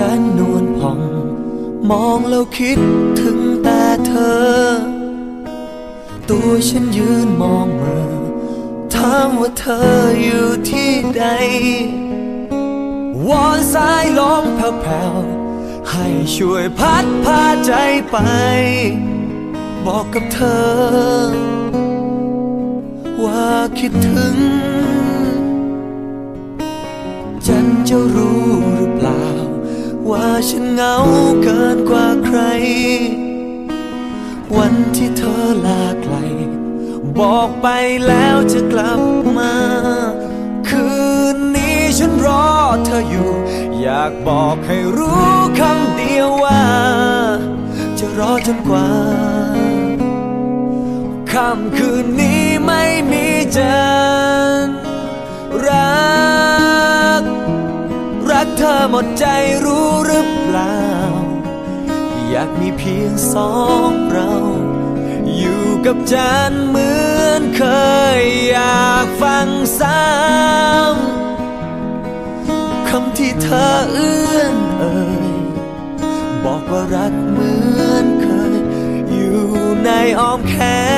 ฉันนวลพอง มองแล้วคิดถึงแต่เธอ ตัวฉันยืนมองเมือถามว่าเธออยู่ที่ใด วอนสายลมแผ่วๆให้ช่วยพัดพาใจไป บอกกับเธอ ว่าคิดถึง ฉันเหงาเกินกว่าใคร วันที่เธอลาไกล บอกไปแล้วจะกลับมา คืนนี้ฉันรอเธออยู่ อยากบอกให้รู้คำเดียวว่า จะรอจนกว่าค่ำคืนนี้ไม่มีจัน หมดใจรู้หรือเปล่า อยากมีเพียงสองเรา อยู่กับจันเหมือนเคยอยากฟังซ้ำคำที่เธอเอื้อนเอ่ยบอกว่ารักเหมือนเคย อยู่ในอ้อมแขน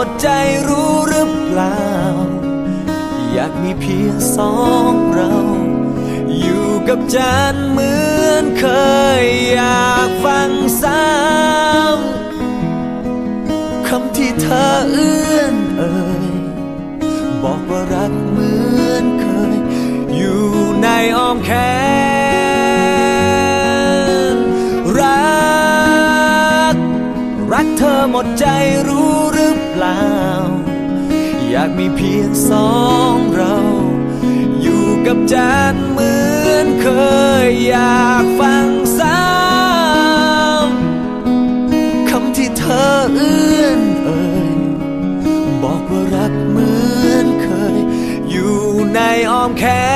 มดใจรู้หรือเปล่า อยากมีเพียงสองเรา อยู่กับจันเหมือนเคยอยากฟังซ้ำคำที่เธอเอื้อนเอ่ยบอกว่ารักเหมือนเคย อยู่ในอ้อมแขนรัก รักเธอหมดใจรู้ ล่า อยากมีเพียงสองเรา อยู่กับจันเหมือนเคยอยากฟังซ้ำคำที่เธอเอื้อนเอ่ยบอกว่ารักเหมือนเคย อยู่ในอ้อมแขน